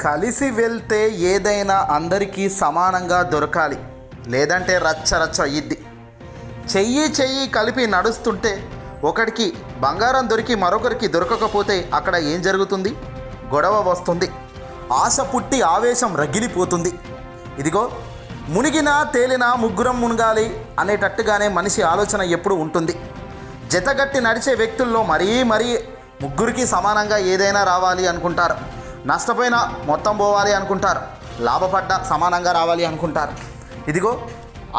కలిసి వెళ్తే ఏదైనా అందరికీ సమానంగా దొరకాలి. లేదంటే రచ్చ రచ్చ అయ్యిద్ది చెయ్యి చెయ్యి కలిపి నడుస్తుంటే ఒకడికి బంగారం దొరికి మరొకరికి దొరకకపోతే అక్కడ ఏం జరుగుతుంది? గొడవ వస్తుంది. ఆశ పుట్టి ఆవేశం రగిలిపోతుంది. ఇదిగో మునిగినా తేలినా ముగ్గురం మునగాలి అనేటట్టుగానే మనిషి ఆలోచన ఎప్పుడు ఉంటుంది. జతగట్టి నడిచే వ్యక్తుల్లో మరీ మరీ ముగ్గురికి సమానంగా ఏదైనా రావాలి అనుకుంటారు. నష్టపోయినా మొత్తం పోవాలి అనుకుంటారు. లాభపడ్డ సమానంగా రావాలి అనుకుంటారు. ఇదిగో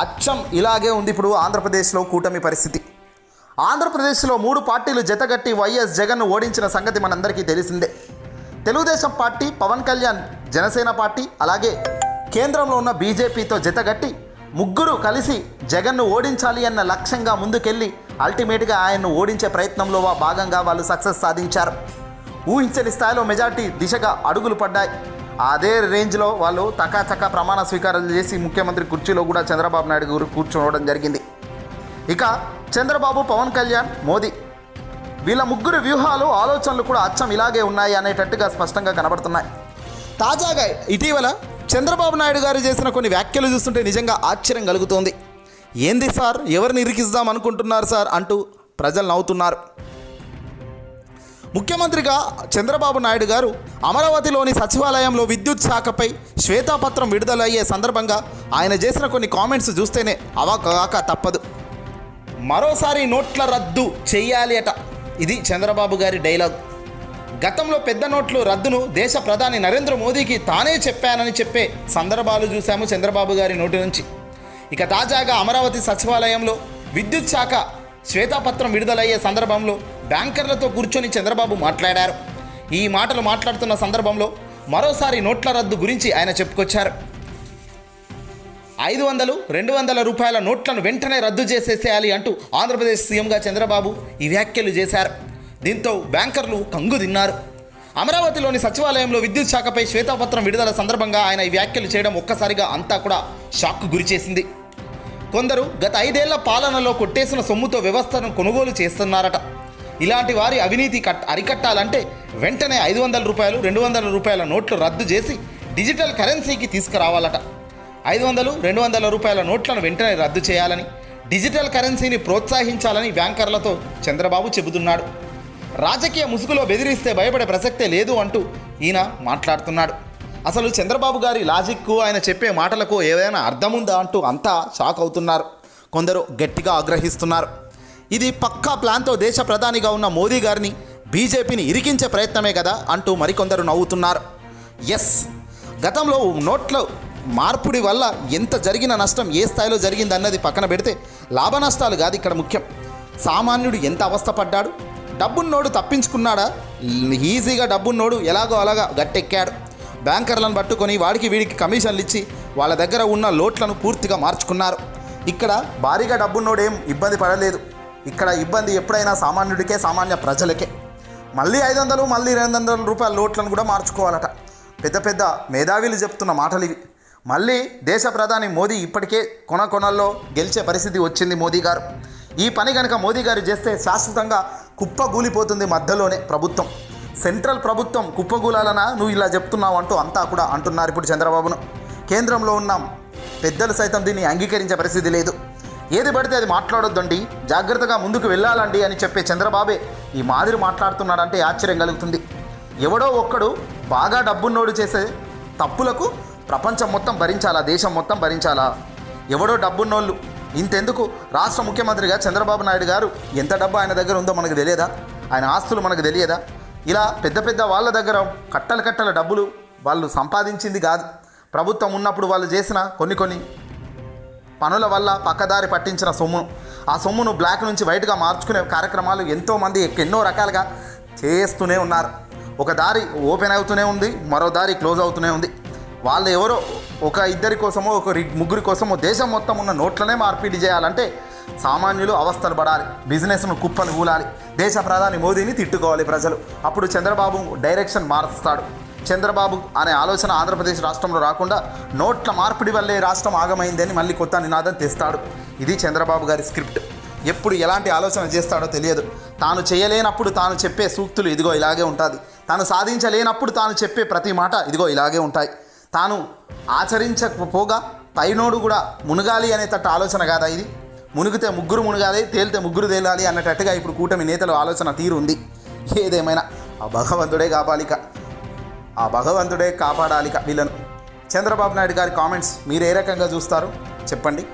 అచ్చం ఇలాగే ఉంది ఇప్పుడు ఆంధ్రప్రదేశ్లో కూటమి పరిస్థితి. ఆంధ్రప్రదేశ్లో మూడు పార్టీలు జతగట్టి వైఎస్ జగన్ను ఓడించిన సంగతి మనందరికీ తెలిసిందే. తెలుగుదేశం పార్టీ పవన్ కళ్యాణ్ జనసేన పార్టీ అలాగే కేంద్రంలో ఉన్న బీజేపీతో జతగట్టి ముగ్గురు కలిసి జగన్ను ఓడించాలి అన్న లక్ష్యంగా ముందుకెళ్ళి అల్టిమేట్గా ఆయన్ను ఓడించే ప్రయత్నంలో భాగంగా వాళ్ళు సక్సెస్ సాధించారు. ఊహించని స్థాయిలో మెజార్టీ దిశగా అడుగులు పడ్డాయి. అదే రేంజ్లో వాళ్ళు తకాచకా ప్రమాణ స్వీకారాలు చేసి ముఖ్యమంత్రి కుర్చీలో కూడా చంద్రబాబు నాయుడు గురు కూర్చోవడం జరిగింది. ఇక చంద్రబాబు పవన్ కళ్యాణ్ మోదీ. వీళ్ళ ముగ్గురు వ్యూహాలు ఆలోచనలు కూడా అచ్చం ఇలాగే ఉన్నాయి అనేటట్టుగా స్పష్టంగా కనబడుతున్నాయి. తాజాగా ఇటీవల చంద్రబాబు నాయుడు గారు చేసిన కొన్ని వ్యాఖ్యలు చూస్తుంటే నిజంగా ఆశ్చర్యం కలుగుతోంది. ఏంది సార్ ఎవరిని ఇరికిద్దాం అనుకుంటున్నారు సార్? అంటూ ప్రజలు నవ్వుతున్నారు. ముఖ్యమంత్రిగా చంద్రబాబు నాయుడు గారు అమరావతిలోని సచివాలయంలో విద్యుత్ శాఖపై శ్వేతాపత్రం విడుదలయ్యే సందర్భంగా ఆయన చేసిన కొన్ని కామెంట్స్ చూస్తేనే అవాకాక తప్పదు. మరోసారి నోట్ల రద్దు చెయ్యాలి అట. ఇది చంద్రబాబు గారి డైలాగ్. గతంలో పెద్ద నోట్లు రద్దును దేశ ప్రధాని నరేంద్ర మోదీకి తానే చెప్పానని చెప్పే సందర్భాలు చూశాము చంద్రబాబు గారి నోటి నుంచి. ఇక తాజాగా అమరావతి సచివాలయంలో విద్యుత్ శాఖ శ్వేతాపత్రం విడుదలయ్యే సందర్భంలో బ్యాంకర్లతో కూర్చొని చంద్రబాబు మాట్లాడారు. ఈ మాటలు మాట్లాడుతున్న సందర్భంలో మరోసారి నోట్ల రద్దు గురించి ఆయన చెప్పుకొచ్చారు. ఐదు వందలు రెండు వందల రూపాయల నోట్లను వెంటనే రద్దు చేసేసేయాలి అంటూ ఆంధ్రప్రదేశ్ సీఎంగా చంద్రబాబు ఈ వ్యాఖ్యలు చేశారు. దీంతో బ్యాంకర్లు కంగు తిన్నారు. అమరావతిలోని సచివాలయంలో విద్యుత్ శాఖపై శ్వేతపత్రం విడుదల సందర్భంగా ఆయన ఈ వ్యాఖ్యలు చేయడం ఒక్కసారిగా అంతా కూడా షాక్కు గురిచేసింది కొందరు గత ఐదేళ్ళ పాలనలో కొట్టేసిన సొమ్ముతో వ్యవస్థను కొనుగోలు చేస్తున్నారట. ఇలాంటి వారి అవినీతి కట్ అరికట్టాలంటే వెంటనే ఐదు వందల రూపాయలు రెండు వందల రూపాయల నోట్లు రద్దు చేసి డిజిటల్ కరెన్సీకి తీసుకురావాలట. ఐదు వందలు రెండు వందల రూపాయల నోట్లను వెంటనే రద్దు చేయాలని డిజిటల్ కరెన్సీని ప్రోత్సహించాలని బ్యాంకర్లతో చంద్రబాబు చెబుతున్నాడు. రాజకీయ ముసుగులో బెదిరిస్తే భయపడే ప్రసక్తే లేదు అంటూ ఈయన మాట్లాడుతున్నాడు. అసలు చంద్రబాబు గారి లాజిక్కు ఆయన చెప్పే మాటలకు ఏదైనా అర్థం ఉందా అంటూ అంతా షాక్ అవుతున్నారు. కొందరు గట్టిగా ఆగ్రహిస్తున్నారు. ఇది పక్కా ప్లాన్తో దేశ ప్రధానిగా ఉన్న మోదీ గారిని బీజేపీని ఇరికించే ప్రయత్నమే కదా అంటూ మరికొందరు నవ్వుతున్నారు. ఎస్ గతంలో నోట్ల మార్పుడి వల్ల ఎంత జరిగిన నష్టం ఏ స్థాయిలో జరిగిందన్నది పక్కన పెడితే లాభ నష్టాలు కాదు ఇక్కడ ముఖ్యం. సామాన్యుడు ఎంత అవస్థపడ్డాడు డబ్బున్నోడు తప్పించుకున్నాడా? ఈజీగా డబ్బున్నోడు ఎలాగో అలాగా గట్టెక్కాడు. బ్యాంకర్లను పట్టుకొని వాడికి వీడికి కమిషన్లు ఇచ్చి వాళ్ళ దగ్గర ఉన్న లోట్లను పూర్తిగా మార్చుకున్నారు. ఇక్కడ భారీగా డబ్బున్నోడు ఏం ఇబ్బంది పడలేదు. ఇక్కడ ఇబ్బంది ఎప్పుడైనా సామాన్యుడికే సామాన్య ప్రజలకే. మళ్ళీ ఐదు వందలు మళ్ళీ రెండు వందల రూపాయల లోట్లను కూడా మార్చుకోవాలట. పెద్ద పెద్ద మేధావిలు చెప్తున్న మాటలు ఇవి. మళ్ళీ దేశ ప్రధాని మోదీ ఇప్పటికే కొన కొనల్లో గెలిచే పరిస్థితి వచ్చింది మోదీ గారు. ఈ పని కనుక మోదీ గారు చేస్తే శాశ్వతంగా కుప్పగూలిపోతుంది మధ్యలోనే ప్రభుత్వం. సెంట్రల్ ప్రభుత్వం కుప్పగూలాలనా నువ్వు ఇలా చెప్తున్నావు అంటూ అంతా కూడా అంటున్నారు ఇప్పుడు చంద్రబాబును. కేంద్రంలో ఉన్న పెద్దలు సైతం దీన్ని అంగీకరించే పరిస్థితి లేదు. ఏది పడితే అది మాట్లాడొద్దండి. జాగ్రత్తగా ముందుకు వెళ్ళాలండి అని చెప్పే చంద్రబాబే ఈ మాదిరి మాట్లాడుతున్నాడంటే ఆశ్చర్యం కలుగుతుంది. ఎవడో ఒక్కడు బాగా డబ్బున్నోడు చేసే తప్పులకు ప్రపంచం మొత్తం భరించాలా దేశం మొత్తం భరించాలా? ఎవడో డబ్బున్నోళ్ళు. ఇంతెందుకు రాష్ట్ర ముఖ్యమంత్రిగా చంద్రబాబు నాయుడు గారు ఎంత డబ్బు ఆయన దగ్గర ఉందో మనకు తెలియదా? ఆయన ఆస్తులు మనకు తెలియదా? ఇలా పెద్ద పెద్ద వాళ్ళ దగ్గర కట్టల కట్టల డబ్బులు వాళ్ళు సంపాదించింది కాదు. ప్రభుత్వం ఉన్నప్పుడు వాళ్ళు చేసిన కొన్ని కొన్ని పనుల వల్ల పక్కదారి పట్టించిన సొమ్ము. ఆ సొమ్మును బ్లాక్ నుంచి వైట్గా మార్చుకునే కార్యక్రమాలు ఎంతోమంది ఎన్నో రకాలుగా చేస్తూనే ఉన్నారు. ఒక దారి ఓపెన్ అవుతూనే ఉంది మరో దారి క్లోజ్ అవుతూనే ఉంది. వాళ్ళు ఎవరో ఒక ఇద్దరి కోసమో ఒక ముగ్గురి కోసమో దేశం మొత్తం ఉన్న నోట్లనే మార్పిడి చేయాలంటే సామాన్యులు అవస్థలు పడాలి బిజినెస్ను కుప్పలు కూలాలి దేశ ప్రధాని మోదీని తిట్టుకోవాలి ప్రజలు. అప్పుడు చంద్రబాబు డైరెక్షన్ మారుస్తాడు. చంద్రబాబు అనే ఆలోచన ఆంధ్రప్రదేశ్ రాష్ట్రంలో రాకుండా నోట్ల మార్పిడి వల్లే రాష్ట్రం ఆగమైందని మళ్ళీ కొత్త నినాదం తెస్తాడు. ఇది చంద్రబాబు గారి స్క్రిప్ట్. ఎప్పుడు ఎలాంటి ఆలోచన చేస్తాడో తెలియదు. తాను చేయలేనప్పుడు తాను చెప్పే సూక్తులు ఇదిగో ఇలాగే ఉంటుంది. తాను సాధించలేనప్పుడు తాను చెప్పే ప్రతి మాట ఇదిగో ఇలాగే ఉంటాయి. తాను ఆచరించకపోగా పైనోడు కూడా మునగాలి అనే తట్టు ఆలోచన కాదా ఇది? మునిగితే ముగ్గురు మునగాలి తేలితే ముగ్గురు తేలాలి అన్నట్టుగా ఇప్పుడు కూటమి నేతల ఆలోచన తీరు ఉంది ఏదేమైనా. ఆ భగవంతుడే కాపాలిక. ఆ భగవంతుడే కాపాడాలి వీళ్ళను. చంద్రబాబు నాయుడు గారి కామెంట్స్ మీరు ఏ రకంగా చూస్తారు? చెప్పండి.